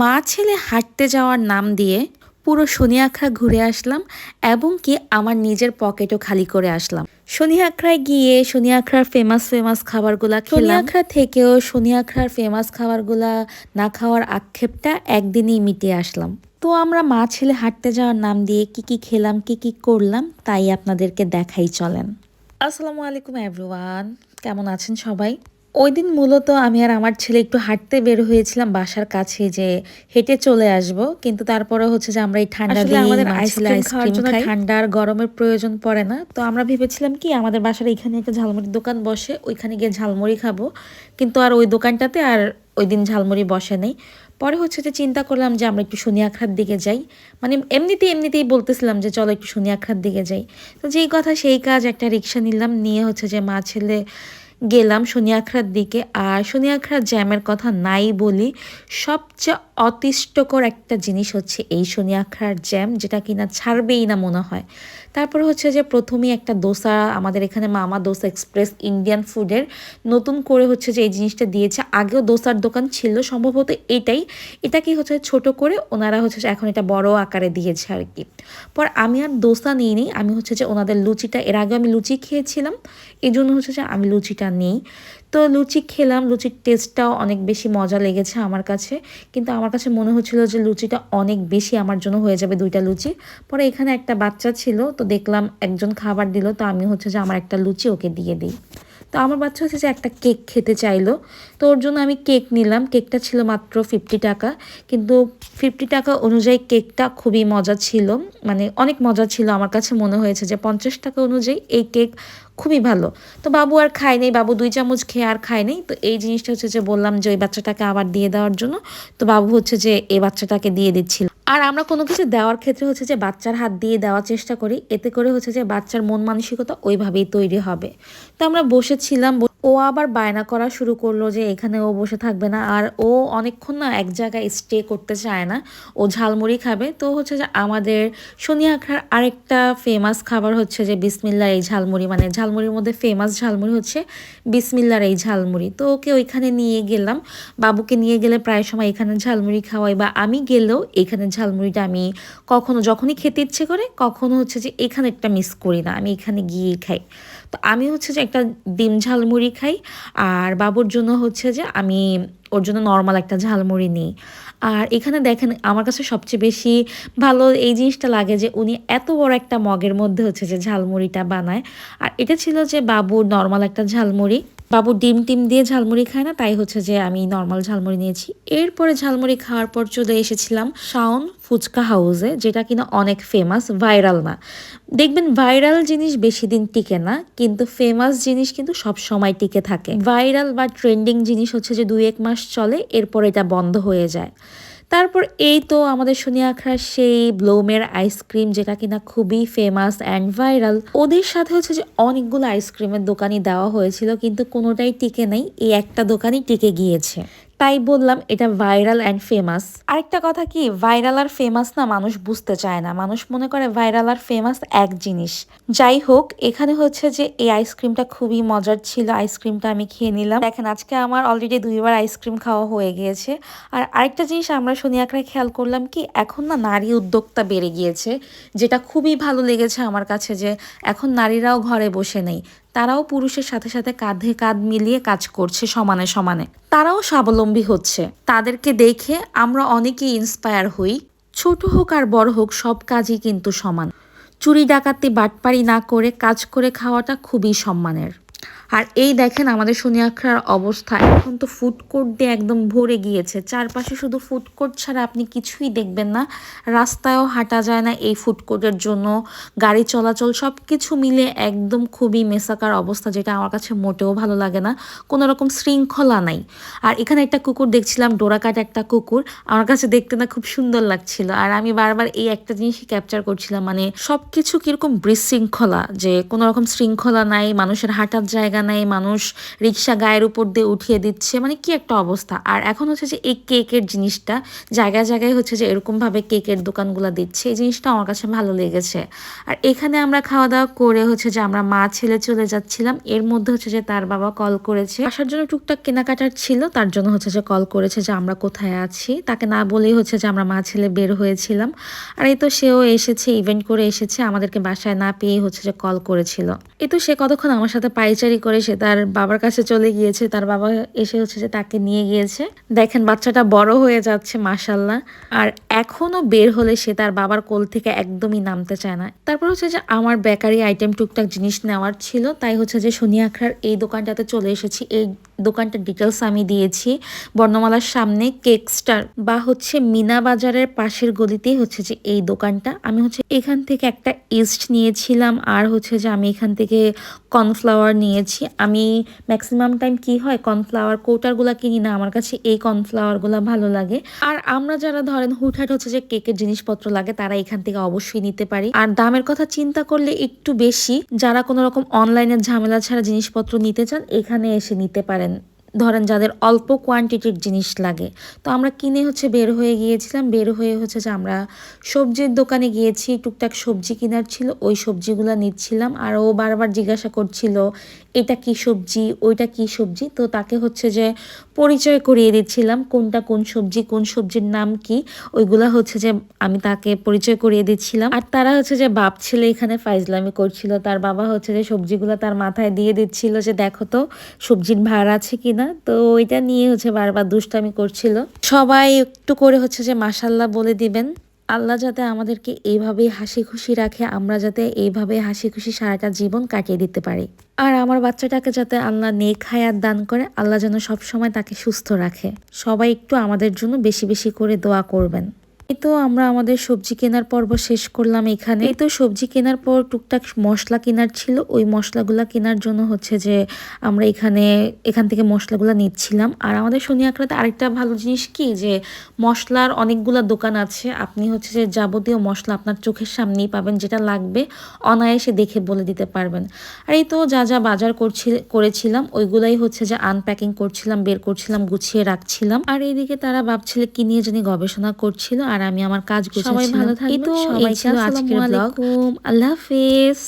মা ছেলে হাঁটতে যাওয়ার নাম দিয়ে পুরো শনিয়াখড়া ঘুরে আসলাম এবং কি আমার নিজের পকেটও খালি করে আসলাম। শনিয়াখড়ায় গিয়ে শনিয়াখড়ার ফেমাস ফেমাস খাবারগুলা শনিয়াখড়া থেকেও শনিয়াখড়ার ফেমাস খাবারগুলা না খাওয়ার আক্ষেপটা একদিনেই মিটিয়ে আসলাম। তো আমরা মা ছেলে হাঁটতে যাওয়ার নাম দিয়ে কি কি খেলাম, কি কি করলাম, তাই আপনাদেরকে দেখাই চলেন। আসসালামু আলাইকুম এভরিওয়ান কেমন আছেন সবাই? ওই দিন মূলত আমি আর আমার ছেলে একটু হাঁটতে বের হয়েছিলাম বাসার কাছে যে হেঁটে চলে আসব। কিন্তু তারপরে হচ্ছে যে আমরা এই ঠান্ডা দিয়ে আমাদের আইসক্রিম খাওয়ার জন্য ঠান্ডা আর গরমের প্রয়োজন পড়ে না। তো আমরা ভেবেছিলাম কি আমাদের বাসার এখানে একটা ঝালমুড়ির দোকান বসে ওইখানে গিয়ে ঝালমুড়ি খাব। কিন্তু আর ওই দোকানটাতে আর ওই দিন ঝালমুড়ি বসে নেই। পরে হচ্ছে যে চিন্তা করলাম যে আমরা একটু শনি আখড়ার দিকে যাই। মানে এমনিতেই এমনিতেই বলতেছিলাম যে চলো একটু শনি আখড়ার দিকে যাই। তো যেই কথা সেই কাজ একটা রিক্সা নিলাম নিয়ে হচ্ছে যে মা ছেলে গেলাম শনিয়াখড়ার দিকে। আর শনিয়াখড়ার জ্যামের কথা নাই বলি, সবচেয়ে অতিষ্ঠকর একটা জিনিস হচ্ছে এই শনিয়াখড়ার জ্যাম, যেটা কিনা ছাড়বেই না মনে হয়। তারপর হচ্ছে যে প্রথমেই একটা দোসা, আমাদের এখানে মামা দোসা এক্সপ্রেস ইন্ডিয়ান ফুডের নতুন করে হচ্ছে যে এই জিনিসটা দিয়েছে। আগেও দোসার দোকান ছিল, সম্ভবত এটাই। এটা কি হচ্ছে ছোট করে ওনারা হচ্ছে এখন এটা বড় আকারে দিয়েছে আর কি পর আমি আর দোসা নিইনি, আমি হচ্ছে যে ওনাদের লুচিটা, এর আগে আমি লুচি খেয়েছিলাম এই জন্য হচ্ছে যে আমি লুচিটা নিই। তো লুচি খেলাম, লুচির টেস্টটাও অনেক বেশি মজা লেগেছে আমার কাছে, কিন্তু আমার কাছে মনে হচ্ছিল যে লুচিটা অনেক বেশি আমার জন্য হয়ে যাবে দুইটা লুচি। পরে এখানে একটা বাচ্চা ছিল তো দেখলাম একজন খাবার দিল, তো আমি হচ্ছে যে আমার একটা লুচি ওকে দিয়ে দিই। তো আমার বাচ্চা হচ্ছে যে একটা কেক খেতে চাইলো। তো ওর জন্য আমি কেক নিলাম। কেকটা ছিল মাত্র ফিফটি টাকা। কিন্তু ফিফটি টাকা অনুযায়ী কেকটা খুবই মজা ছিল। মানে অনেক মজা ছিল। আমার কাছে মনে হয়েছে যে পঞ্চাশ টাকা অনুযায়ী এই কেক খুবই ভালো। তো বাবু আর খায় নেই। বাবু দুই চামচ খেয়ে আর খায় নেই। তো এই জিনিসটা হচ্ছে যে বললাম যে ওই বাচ্চাটাকে আবার দিয়ে দেওয়ার জন্য। তো বাবু হচ্ছে যে এই বাচ্চাটাকে দিয়ে দিচ্ছিল। আর আমরা কোনো কিছু দেওয়ার ক্ষেত্রে হচ্ছে যে বাচ্চার হাত দিয়ে দেওয়ার চেষ্টা করি। এতে করে হচ্ছে যে বাচ্চার মন মানসিকতা ওইভাবেই তৈরি হবে। তো আমরা বসেছিলাম, ও আবার বায়না করা শুরু করল যে এখানে ও বসে থাকবে না। আর ও অনেকক্ষণ না এক জায়গায় স্টে করতে চায় না। ও ঝালমুড়ি খাবে। তো হচ্ছে যে আমাদের শনিয়াখার আরেকটা ফেমাস খাবার হচ্ছে যে বিসমিল্লার এই ঝালমুড়ি। মানে ঝালমুড়ির মধ্যে ফেমাস ঝালমুড়ি হচ্ছে বিসমিল্লার এই ঝালমুড়ি। তো ওকে ওইখানে নিয়ে গেলাম। বাবুকে নিয়ে গেলে প্রায় সময় এখানে ঝালমুড়ি খাওয়াই বা আমি গেলেও এখানে ঝালমুড়িটা আমি কখনো, যখনই খেতে ইচ্ছে করে, কখনো হচ্ছে যে এখানে একটা মিস করি না। আমি এখানে গিয়ে খাই। তো আমি হচ্ছে যে একটা ডিম ঝালমুড়ি খাই, আর বাবুর জন্য হচ্ছে যে আমি, ওর জন্য নর্মাল একটা ঝালমুড়ি নিই। আর এখানে দেখেন আমার কাছে সবচেয়ে বেশি ভালো এই জিনিসটা লাগে যে উনি এত বড় একটা মগের মধ্যে হচ্ছে যে ঝালমুড়িটা বানায়। আর এটা ছিল যে বাবুর নর্মাল একটা ঝালমুড়ি। বাবু ডিম টিম দিয়ে ঝালমুড়ি খায় না, তাই হচ্ছে যে আমি নর্মাল ঝালমুড়ি নিয়েছি। এরপরে ঝালমুড়ি খাওয়ার পর চলে এসেছিলাম শাওন। ফুচকা হাউসে, যেটা কিনা অনেক ফেমাস ভাইরাল না। দেখবেন ভাইরাল জিনিস বেশি দিন টিকে না, কিন্তু ফেমাস জিনিস কিন্তু সব সময় টিকে থাকে। ভাইরাল বা ট্রেন্ডিং জিনিস হচ্ছে যে দুই এক মাস চলে, এরপর এটা বন্ধ হয়ে যায়। তারপর এই তো আমাদের সোনিয়া আখড়ার সেই ব্লোমের আইসক্রিম যেটা কিনা খুবই ফেমাস অ্যান্ড ভাইরাল ওদের সাথে হচ্ছে যে অনেকগুলো আইসক্রিমের দোকানই দেওয়া হয়েছিল, কিন্তু কোনোটাই টিকে নেই, এই একটা দোকানই টিকে গিয়েছে। তাই বললাম এটা ভাইরাল অ্যান্ড ফেমাস আরেকটা কথা কি, ভাইরাল আর ফেমাস না, মানুষ বুঝতে চায় না। মানুষ মনে করে ভাইরাল আর ফেমাস এক জিনিস। যাই হোক, এখানে হচ্ছে যে এই আইসক্রিমটা খুবই মজার ছিল। আইসক্রিমটা আমি খেয়ে নিলাম। দেখেন, আজকে আমার অলরেডি দুইবার আইসক্রিম খাওয়া হয়ে গিয়েছে। আর আরেকটা জিনিস আমরা শনি আঁকড়ায় খেয়াল করলাম কি, এখন না নারী উদ্যোক্তা বেড়ে গিয়েছে। যেটা খুবই ভালো লেগেছে আমার কাছে যে, এখন নারীরাও ঘরে বসে নেই। তারাও পুরুষের সাথে সাথে কাঁধে কাঁধ মিলিয়ে কাজ করছে সমানে সমানে। তারাও স্বাবলম্বী হচ্ছে। তাদেরকে দেখে আমরা অনেকেই ইন্সপায়ার হই। ছোট হোক আর বড় হোক, সব কাজই কিন্তু সমান। চুরি ডাকাতি, বাটপারি না করে কাজ করে খাওয়াটা খুবই সম্মানের। আর এই দেখেন আমাদের শনিয়াখড়ার অবস্থা। এখন তো ফুড কোর্ট দিয়ে একদম ভরে গিয়েছে। চারপাশে শুধু ফুড কোর্ট ছাড়া আপনি কিছুই দেখবেন না। রাস্তায়ও হাঁটা যায় না এই ফুড কোর্টের জন্য। গাড়ি চলাচল সব কিছু মিলে একদম খুবই মেসাকার অবস্থা, যেটা আমার কাছে মোটেও ভালো লাগে না। কোনো রকম শৃঙ্খলা নাই। আর এখানে একটা কুকুর দেখছিলাম, ডোরাকাট একটা কুকুর। আমার কাছে দেখতে না খুব সুন্দর লাগছিল। আর আমি বারবার এই একটা জিনিসই ক্যাপচার করছিলাম মানে সব কিছু কীরকম বিশৃঙ্খলা, যে কোনো রকম শৃঙ্খলা নাই, মানুষের হাঁটার জায়গা নাই মানুষ রিক্সা গায়ের উপর দিয়ে উঠিয়ে দিচ্ছে। মানে কি একটা অবস্থা। আর এখন হচ্ছে যে এই কেকের জিনিসটা, জায়গায় জায়গায় হচ্ছে যে এরকমভাবে কেকের দোকানগুলো দিচ্ছে, এই জিনিসটা আমার কাছে ভালো লেগেছে। আর এখানে আমরা খাওয়া দাওয়া করে হচ্ছে যে আমরা মা ছেলে চলে যাচ্ছিলাম। এর মধ্যে হচ্ছে যে তার বাবা কল করেছে। আসার জন্য টুকটাক কেনাকাটার ছিল, তার জন্য হচ্ছে যে কল করেছে যে আমরা কোথায় আছি। তাকে না বলেই হচ্ছে যে আমরা মা ছেলে বের হয়েছিলাম। আর এই তো সেও এসেছে ইভেন্ট করে এসেছে, আমাদেরকে বাসায় না পেয়ে হচ্ছে যে কল করেছিল। এই তো সে কতক্ষণ আমার সাথে পাইচারি করে সে তার বাবার কাছে চলে গিয়েছে। তার বাবা এসে হচ্ছে যে তাকে নিয়ে গিয়েছে। দেখেন, বাচ্চাটা বড় হয়ে যাচ্ছে মাসাল্লাহ আর এখনও বের হলে সে তার বাবার কোল থেকে একদমই নামতে চায় না। তারপর হচ্ছে যে আমার বেকারি আইটেম টুকটাক জিনিস নেওয়ার ছিল। তাই হচ্ছে যে শনি আখড়ার এই দোকানটাতে চলে এসেছি। এই দোকানটার ডিটেলস আমি দিয়েছি। বর্ণমালার সামনে কেক স্টার বা হচ্ছে মিনা বাজারের পাশের গলিতেই হচ্ছে যে এই দোকানটা। আমি হচ্ছে এখান থেকে একটা ইস্ট নিয়েছিলাম। আর হচ্ছে যে আমি এখান থেকে কর্নফ্লাওয়ার নিয়েছি। আমি ম্যাক্সিমাম টাইম কি হয়? কর্নফ্লাওয়ার কৌটারগুলো কিনি না। আমার কাছে এই কর্নফ্লাওয়ারগুলো ভালো লাগে। আর আমরা যারা ধরেন হুটহাট হচ্ছে যে কেকের জিনিসপত্র লাগে, তারা এখান থেকে অবশ্যই নিতে পারি। আর দামের কথা চিন্তা করলে একটু বেশি, যারা কোনো রকম অনলাইনের ঝামেলা ছাড়া জিনিসপত্র নিতে চান, এখানে এসে নিতে পারেন। ধরেন যাদের অল্প কোয়ান্টিটির জিনিস লাগে। তো আমরা কিনে হচ্ছে বের হয়ে গিয়েছিলাম, বের হয়ে হচ্ছে যে আমরা সবজির দোকানে গিয়েছি, টুকটাক সবজি কেনার ছিল, ওই সবজিগুলো নিচ্ছিলাম। আর ও বারবার জিজ্ঞাসা করছিল, এটা কি সবজি? ওইটা কি সবজি? তো তাকে হচ্ছে যে পরিচয় করিয়ে দিচ্ছিলাম, কোনটা কোন সবজি, কোন সবজির নাম কি, ওইগুলা হচ্ছে যে আমি তাকে পরিচয় করিয়ে দিচ্ছিলাম। আর তারা হচ্ছে যে বাপ ছেলে এখানে ফাইজলামি করছিল, তার বাবা হচ্ছে যে সবজিগুলো তার মাথায় দিয়ে দিচ্ছিল যে, দেখো তো, সবজির ভার আছে কিনা তো ওইটা নিয়ে হচ্ছে বারবার দুষ্টামি করছিল। সবাই একটু করে হচ্ছে যে মাসাল্লাহ বলে দিবেন। আল্লাহ যাতে আমাদেরকে এইভাবে হাসি খুশি রাখে, আমরা যাতে এইভাবে হাসি খুশি সারাটা জীবন কাটিয়ে দিতে পারি। আর আমার বাচ্চাটাকে যাতে আল্লাহ নেক হায়াত দান করে, আল্লাহ যেন সবসময় তাকে সুস্থ রাখে। সবাই একটু আমাদের জন্য বেশি বেশি করে দোয়া করবেন। তো আমরা আমাদের সবজি কেনার পর্ব শেষ করলাম এখানে। তো সবজি কেনার পর টুকটাক মশলা কেনার ছিল। ওই মশলাগুলা কেনার জন্য হচ্ছে যে আমরা এখানে, এখান থেকে মশলাগুলো নিচ্ছিলাম। আর আমাদের শনি আঁকড়াতে আরেকটা ভালো জিনিস কি যে মশলার অনেকগুলা দোকান আছে। আপনি হচ্ছে যে যাবতীয় মশলা আপনার চোখের সামনেই পাবেন, যেটা লাগবে অনায়াসে দেখে বলে দিতে পারবেন। আর এই তো যা যা বাজার করছি, করেছিলাম, ওইগুলাই হচ্ছে যে আনপ্যাকিং করছিলাম, বের করছিলাম, গুছিয়ে রাখছিলাম। আর এইদিকে তারা ভাবছিল কি নিয়ে জানি গবেষণা করছিল। আর আমি আমার কাজ সবাই ভালো এই তো এই ছিল আজকের ব্লগ। আল্লাহ হাফেজ।